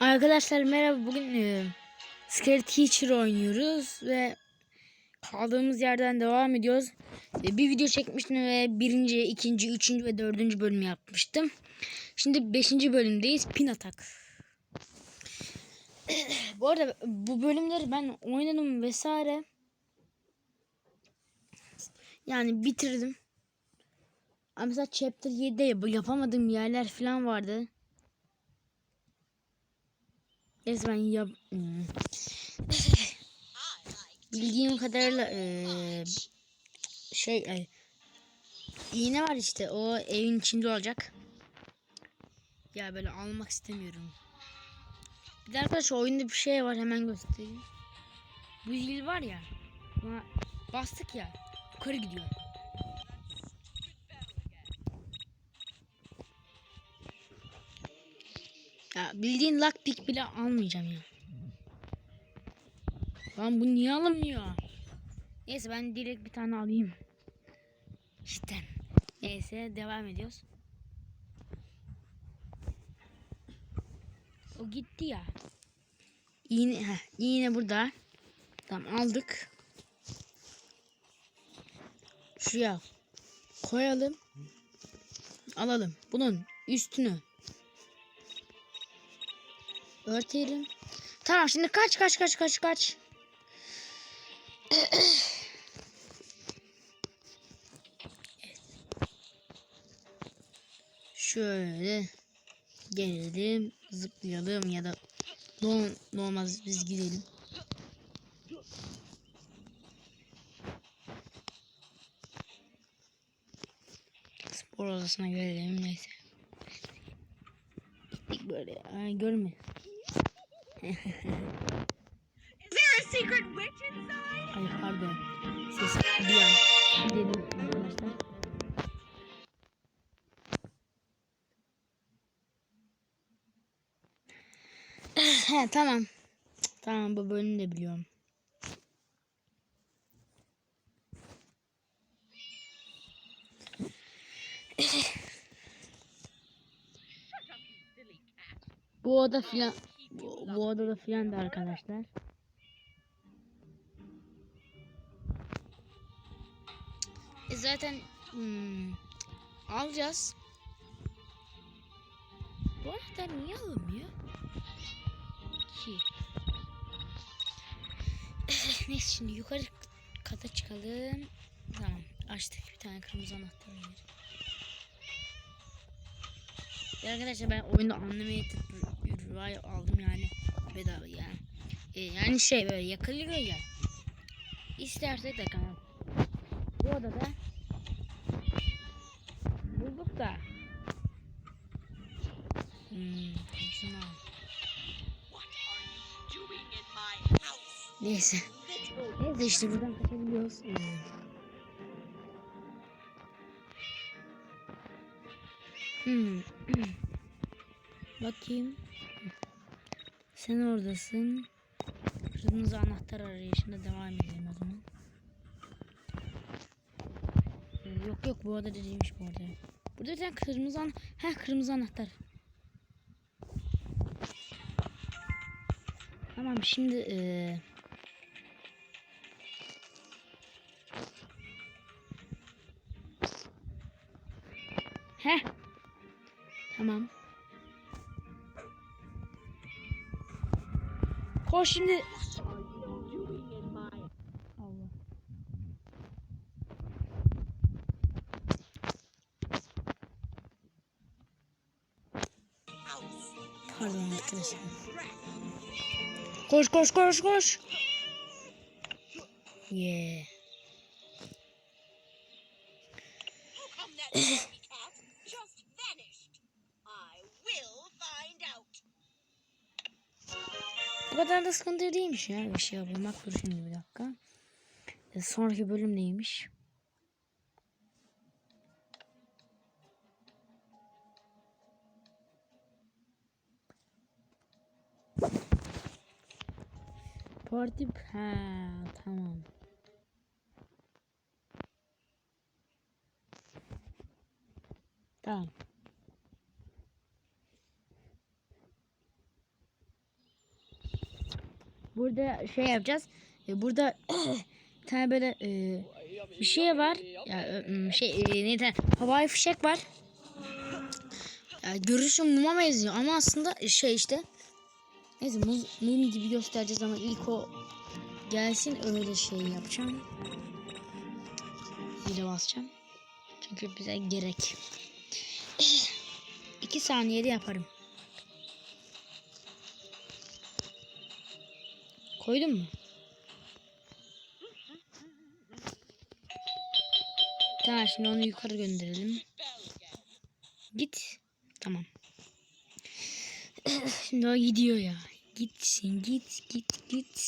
Arkadaşlar merhaba bugün e, Scary Teacher oynuyoruz ve kaldığımız yerden devam ediyoruz. E, bir video çekmiştim ve birinci, ikinci, üçüncü ve dördüncü bölüm yapmıştım. Şimdi beşinci bölümdeyiz. Pin atak. bu arada bu bölümleri ben oynadım vesaire. Yani bitirdim. Ama mesela chapter 7'de yap- yapamadığım yerler falan vardı. Neyse ben yap... Hmm. Bildiğim kadarıyla eee, şey ay, iğne var işte o evin içinde olacak. Ya böyle almak istemiyorum. Bir de arkadaş oyunda bir şey var hemen göstereyim. Bu zil var ya. Bastık ya. Yukarı gidiyor. Ya bildiğin lockpick bile almayacağım ya. Lan bu niye alınmıyor? Neyse ben direkt bir tane alayım. İşte. Neyse devam ediyoruz. O gitti ya. İğne, heh, iğne burada. Tamam aldık. Şuraya koyalım. Alalım. Bunun üstünü örtelim. Tamam şimdi kaç kaç kaç kaç kaç. Şöyle gelelim zıplayalım ya da ne olmaz biz gidelim. Spor odasına gelelim neyse. Gittik böyle ay görme. Ay pardon. Ses bir an. Gidelim arkadaşlar. He tamam. Tamam bu bölümü de biliyorum. Bu oda filan bu, odada filan da arkadaşlar. E zaten hmm, alacağız. Bu anahtar niye alınmıyor? Ki. Neyse şimdi yukarı kata çıkalım. Tamam açtık bir tane kırmızı anahtar. Ya arkadaşlar ben oyunda unlimited rüvay aldım yani bedava yani. E, yani şey böyle yakalıyor ya. İstersek kanal. Bu odada bulduk da. Hmm, şunu? Neyse. Neyse işte buradan kaçabiliyoruz. Ee, Hmm. Bakayım. Sen oradasın. Kırmızı anahtar arayışında devam edelim o zaman. Ee, Yok yok bu odada değilmiş bu arada. Burada bir tane kırmızı an Heh, kırmızı anahtar. Tamam şimdi eee Heh. Tamam. Koş şimdi. Allah. Pardon arkadaşlar. Koş koş koş koş. Yeah. Bu kadar da sıkıntı değilmiş ya bir şey bulmak. Dur şimdi bir dakika. E, sonraki bölüm neymiş? Parti ha tamam. Tamam. Burada şey yapacağız. E, burada bir tane böyle e, bir şey var. Ya e, şey e, neydi? Havai fişek var. Ya, görüşü muma benziyor ama aslında şey işte. Neyse muz, mum gibi göstereceğiz ama ilk o gelsin öyle şey yapacağım. Hile basacağım. Çünkü bize gerek. İki saniyede yaparım. Koydun mu? Tamam şimdi onu yukarı gönderelim. Git. Tamam. Şimdi o gidiyor ya. Gitsin git git git.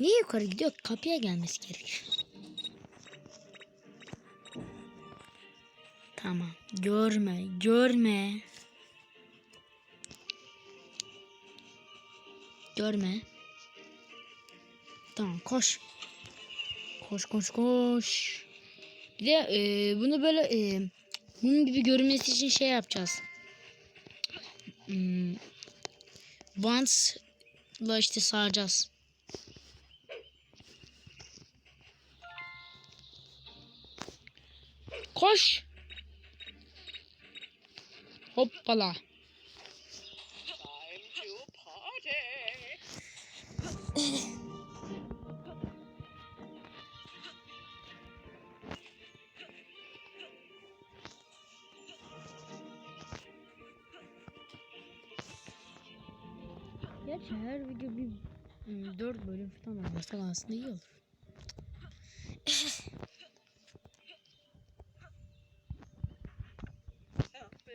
Niye yukarı gidiyor? Kapıya gelmesi gerek. Tamam. Görme, görme. Görme. Tamam koş. Koş koş koş. Bir de e, bunu böyle e, mum gibi görünmesi için şey yapacağız. Hmm, işte saracağız. Koş. Hoppala. Gerçi her video bir hmm, 4 bölüm falan olmasa aslında iyi olur.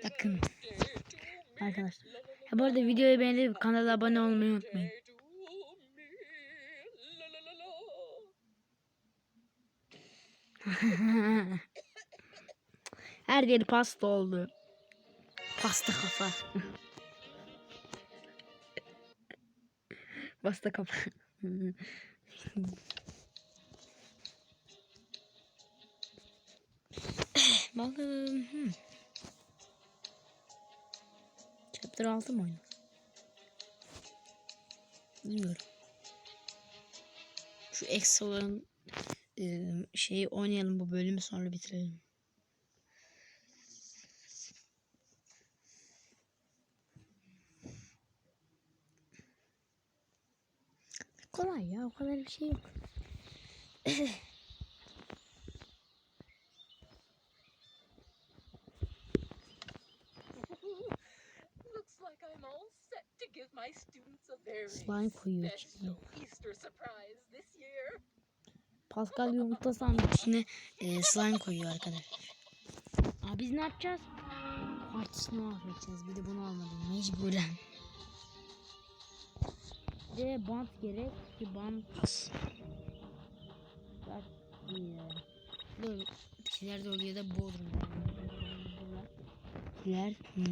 Bakın arkadaşlar. Ha, bu arada videoyu beğenip kanala abone olmayı unutmayın. Her yeri pasta oldu. Pasta kafa. Pasta kafa. Bakalım. Hmm. Chapter 6 mı oyun? Bilmiyorum. Şu Excel'ın şeyi oynayalım bu bölümü sonra bitirelim. Kolay ya o kadar bir şey yok. Slime koyuyor içine. Pascal yumurta sandık içine e, slime koyuyor arkadaşlar. Aa, biz ne yapacağız? Partisini mahvedeceğiz. Bir de bunu almadım mecburen. De bant gerek ki bant Bak iyi. Böyle şeyler de oluyor da Bodrum'da. Şeyler. Hmm.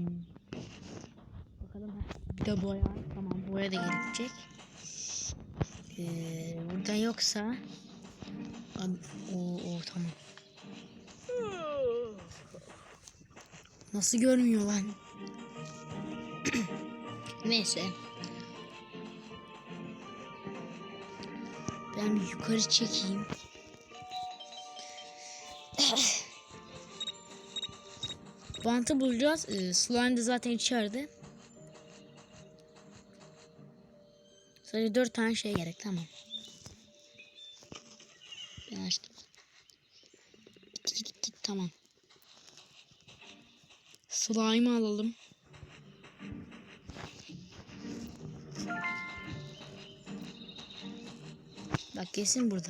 Bakalım. Bir de boya. Tamam boya da gerekecek. Ee, burada yoksa Abi, o, o tamam. Nasıl görmüyor lan? Neyse. Ben bir yukarı çekeyim. Bantı bulacağız. Ee, slime de zaten içeride. Sadece dört tane şey gerek tamam. Ben açtım. Git git git tamam. Slime alalım. Bak kesin burada.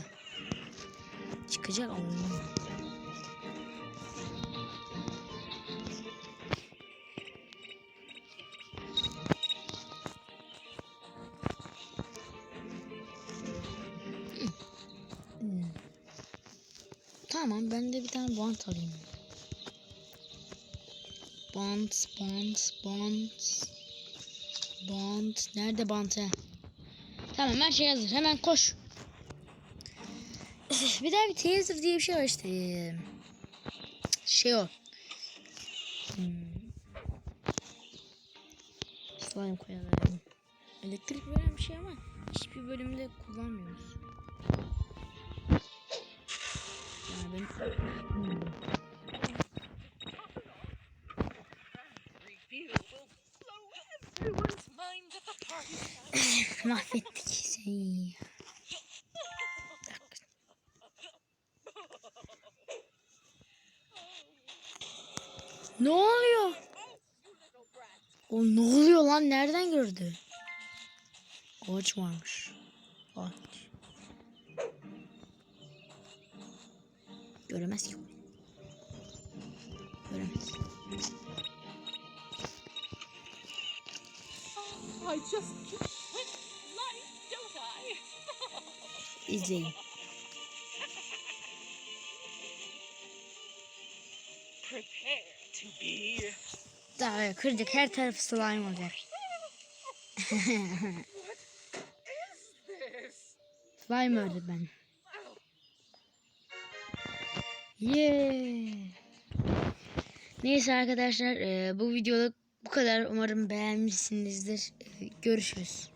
Çıkacak Allah. Hmm. Tamam ben de bir tane bant alayım. Bant, bant, bant. Bant. Nerede bant he? Tamam her şey hazır. Hemen koş. bir daha bir taser diye bir şey var işte. Şey o. Hmm. Slime koyalım. Elektrik veren bir şey ama hiçbir bölümde kullanmıyoruz. Yani ben bilmiyorum. Reveal will Ne oluyor? O ne oluyor lan? Nereden gördü? Ağaç varmış. Ağaç. Göremez ki. Göremez. I just? İzleyin. Daha kıracak her tarafı slime olacak. Slime ördüm ben. Yeah. Neyse arkadaşlar e, bu videoluk bu kadar. Umarım beğenmişsinizdir. E, görüşürüz.